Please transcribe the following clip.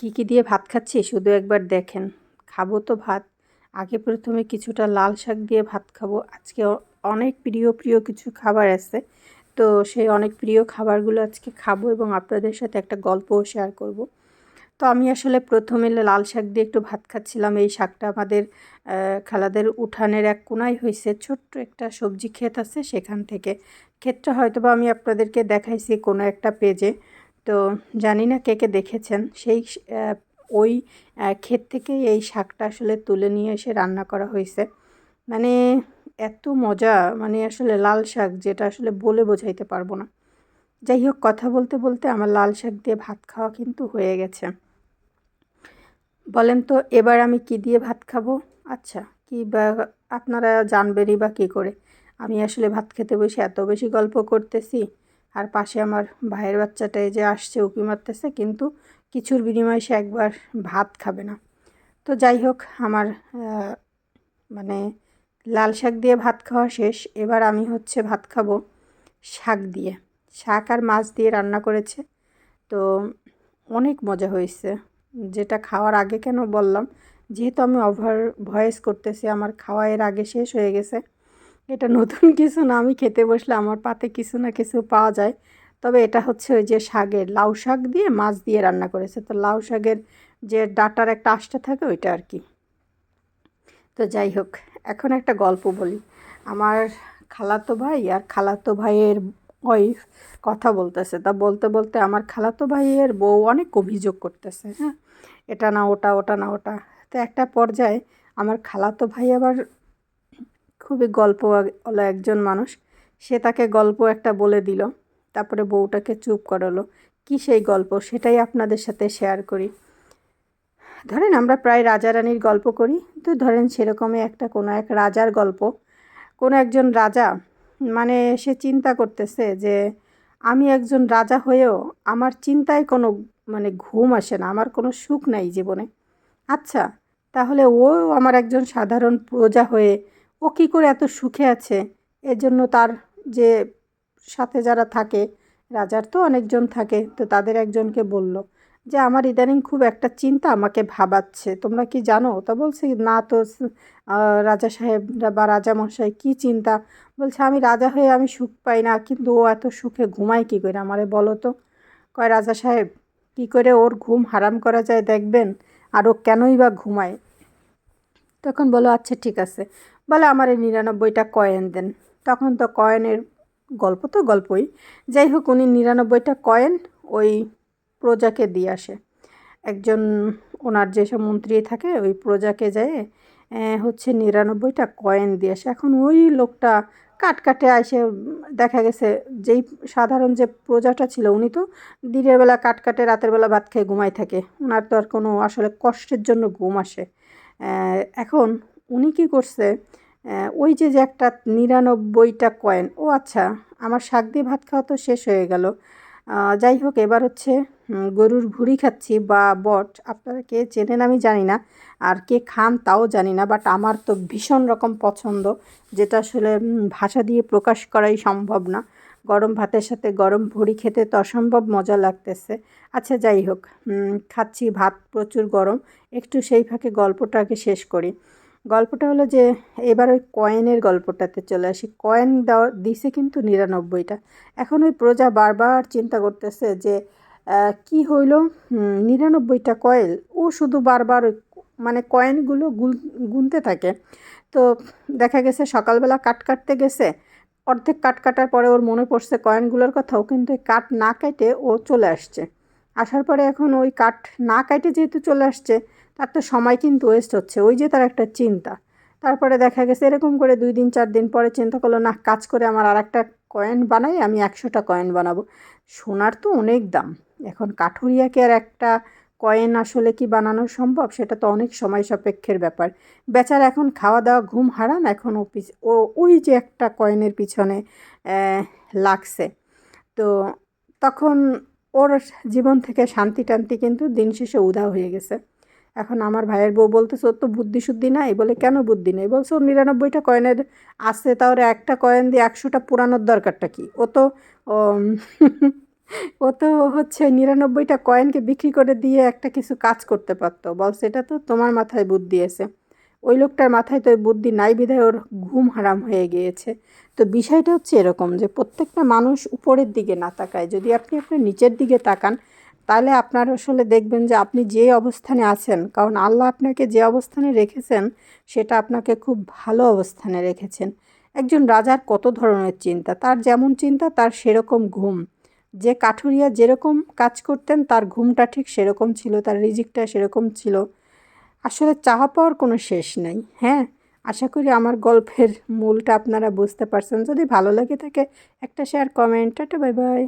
কী কী দিয়ে ভাত খাচ্ছি শুধু একবার দেখেন। খাব তো ভাত। আগে প্রথমে কিছুটা লাল শাক দিয়ে ভাত খাব। আজকে অনেক প্রিয় প্রিয় কিছু খাবার আছে। তো সেই অনেক প্রিয় খাবারগুলো আজকে খাব এবং আপনাদের সাথে একটা গল্পও শেয়ার করব। তো আমি আসলে প্রথমে লাল শাক দিয়ে একটু ভাত খাচ্ছিলাম। এই শাকটা আমাদের খালাদের উঠানের এক কোনায় হয়েছে ছোট্ট একটা সবজি ক্ষেত আছে সেখান থেকে। ক্ষেতটা হয়তো বা আমি আপনাদেরকে দেখাইছি কোনো একটা পেজে তো জানি না কে কে দেখেছেন। সেই ওই ক্ষেত থেকে এই শাকটা আসলে তুলে নিয়ে এসে রান্না করা হয়েছে। মানে এত মজা মানে আসলে লাল শাক যেটা আসলে বলে বোঝাইতে পারব না। যাই হোক, কথা বলতে বলতে আমার লাল শাক দিয়ে ভাত খাওয়া কিন্তু হয়ে গেছে। বলেন তো, এবার আমি কি দিয়ে ভাত খাব? আচ্ছা কি বা আপনারা জানবেনই বা কী করে। আমি আসলে ভাত খেতে বসে এত বেশি গল্প করতেছি। আর পাশে আমার ভাইয়ের বাচ্চাটা এই যে আসছে, উঁকি মারতেছে, কিন্তু কিছুর বিনিময়ে সে একবার ভাত খাবে না। তো যাই হোক, আমার মানে লাল শাক দিয়ে ভাত খাওয়া শেষ। এবার আমি হচ্ছে ভাত খাব শাক দিয়ে। শাক আর মাছ দিয়ে রান্না করেছে। তো অনেক মজা হয়েছে। যেটা খাওয়ার আগে কেন বললাম, যেহেতু আমি ওভার ভয়েস করতেছি, আমার খাওয়া এর আগে শেষ হয়ে গেছে। এটা নতুন কিছু না, আমি খেতে বসলে আমার পাতে কিছু না কিছু পাওয়া যায়। তবে এটা হচ্ছে ওই যে শাকের, লাউ শাক দিয়ে মাছ দিয়ে রান্না করেছে। তো লাউ শাকের যে ডাটার একটা আশটা থাকে ওইটা আর কি। তো যাই হোক, এখন একটা গল্প বলি। আমার খালাতো ভাই আর খালাতো ভাইয়ের ওয়াইফ কথা বলতেছে। তা বলতে বলতে আমার খালাতো ভাইয়ের বউ অনেক অভিযোগ করতেছে হ্যাঁ? এটা না, ওটা ওটা না, ওটা। তো একটা পর্যায়ে আমার খালাতো ভাই আবার খুবই গল্প ওলা একজন মানুষ। সে তাকে গল্প একটা বলে দিল, তারপরে বউটাকে চুপ করালো। কি সেই গল্প? সেটাই আপনাদের সাথে শেয়ার করি। ধরেন আমরা প্রায় রাজা রানীর গল্প করি, তো ধরেন সেরকমই একটা কোনো এক রাজার গল্প। কোনো একজন রাজা মানে সে চিন্তা করতেছে যে, আমি একজন রাজা হয়েও আমার চিন্তায় কোনো মানে ঘুম আসে না, আমার কোনো সুখ নাই জীবনে। আচ্ছা তাহলে ও আমার একজন সাধারণ প্রজা হয়ে ও কী করে এত সুখে আছে? এর জন্য তার যে সাথে যারা থাকে, রাজার তো অনেকজন থাকে, তো তাদের একজনকে বলল যে, আমার ইদানিং খুব একটা চিন্তা আমাকে ভাবাচ্ছে। তোমরা কি জানো? তা বলছে, না তো রাজা সাহেবরা বা রাজা মশাই কী চিন্তা? বলছে, আমি রাজা হয়ে আমি সুখ পাই না, কিন্তু ও এত সুখে ঘুমায় কী করে আমারে বলো তো? কয়, রাজা সাহেব, কী করে ওর ঘুম হারাম করা যায় দেখবেন? আর ও কেনই বা ঘুমায়? তখন বলো আচ্ছা ঠিক আছে। বলে, আমার এই নিরানব্বইটা কয়েন দেন। তখন তো কয়েনের গল্প তো গল্পই। যাই হোক, উনি নিরানব্বইটা কয়েন ওই প্রজাকে দিয়ে আসে। একজন, ওনার যেসব মন্ত্রী থাকে, ওই প্রজাকে যায় হচ্ছে নিরানব্বইটা কয়েন দিয়ে আসে। এখন ওই লোকটা কাট কাটে আসে দেখা গেছে যেই সাধারণ যে প্রজাটা ছিল, উনি তো দিনের বেলা কাট কাটে, রাতের বেলা ভাত খেয়ে ঘুমায় থাকে। ওনার তো আর কোনো আসলে কষ্টের জন্য ঘুম আসে। এখন উনি কী করছে? ওই যে যে একটা নিরানব্বইটা কয়েন ও আচ্ছা আমার শাক দিয়ে ভাত খাওয়া তো শেষ হয়ে গেল। যাই হোক, এবার হচ্ছে গরুর ভুঁড়ি খাচ্ছি বা বট, আপনারা কে চেনেন আমি জানি না, আর কে খান তাও জানি না বাট আমার তো ভীষণ রকম পছন্দ, যেটা আসলে ভাষা দিয়ে প্রকাশ করাই সম্ভব না। গরম ভাতের সাথে গরম ভুঁড়ি খেতে তো অসম্ভব মজা লাগতেছে। আচ্ছা যাই হোক খাচ্ছি ভাত প্রচুর গরম। একটু সেই ফাঁকে গল্পটাকে শেষ করি। গল্পটা হলো যে, এবার ওই কয়েনের গল্পটাতে চলে আসি। কয়েন দেওয়া, দিছে কিন্তু নিরানব্বইটা। এখন ওই প্রজা বারবার চিন্তা করতেছে যে কি হইল? নিরানব্বইটা কয়েল। ও শুধু বারবার ওই মানে কয়েনগুলো গুল, গুনতে থাকে। তো দেখা গেছে সকালবেলা কাট কাটতে গেছে। অর্ধেক কাট কাটার পরে ওর মনে পড়ছে কয়েনগুলোর কথাও, কিন্তু ওই কাট না কেটে ও চলে আসছে। আসার পরে এখন ওই কাঠ না কাটে যেহেতু চলে আসছে, তার তো সময় কিন্তু ওয়েস্ট হচ্ছে। ওই যে তার একটা চিন্তা। তারপরে দেখা গেছে এরকম করে দুই দিন, চার দিন পরে চিন্তা করল না কাজ করে আমার আর একটা কয়েন বানাই, আমি একশোটা কয়েন বানাবো। সোনার তো অনেক দাম। এখন কাঠুরিয়াকে আর একটা কয়েন আসলে কি বানানো সম্ভব? সেটা তো অনেক সময় সাপেক্ষের ব্যাপার। বেচার এখন খাওয়া দাওয়া ঘুম হারান এখন ও ও ওই যে একটা কয়েনের পিছনে লাগছে। তো তখন ওর জীবন থেকে শান্তি টান্তি কিন্তু দিন শেষে উধাও হয়ে গেছে। এখন আমার ভাইয়ের বউ বলতেছে, ওর তো বুদ্ধি শুদ্ধি নাই। বলে, কেন বুদ্ধি নেই? বলছে, ওর নিরানব্বইটা কয়েনের আছে তাহলে একটা কয়েন দিয়ে একশোটা পুরানোর দরকারটা কি? ও তো ও তো হচ্ছে নিরানব্বইটা কয়েনকে বিক্রি করে দিয়ে একটা কিছু কাজ করতে পারতো। বল, সেটা তো তোমার মাথায় বুদ্ধি এসে ওই লোকটার মাথায় তো ওই বুদ্ধি নাই বিধায় ওর ঘুম হারাম হয়ে গিয়েছে। তো বিষয়টা হচ্ছে এরকম যে প্রত্যেকটা মানুষ উপরের দিকে না তাকায়। যদি আপনি আপনার নিচের দিকে তাকান, তাহলে আপনার আসলে দেখবেন যে আপনি যে অবস্থানে আছেন, কারণ আল্লাহ আপনাকে যে অবস্থানে রেখেছেন, সেটা আপনাকে খুব ভালো অবস্থানে রেখেছেন। একজন রাজার কত ধরনের চিন্তা? তার যেমন চিন্তা, তার সেরকম ঘুম। যে কাঠুরিয়া যেরকম কাজ করতেন, তার ঘুমটা ঠিক সেরকম ছিল, তার রিজিকটা সেরকম ছিল। আসলে চাহা পাওয়ার কোনো শেষ নাই হ্যাঁ? আশা করি আমার গল্পের মূলটা আপনারা বুঝতে পারছেন। যদি ভালো লাগে থাকে, একটা share comment ta-ta bye bye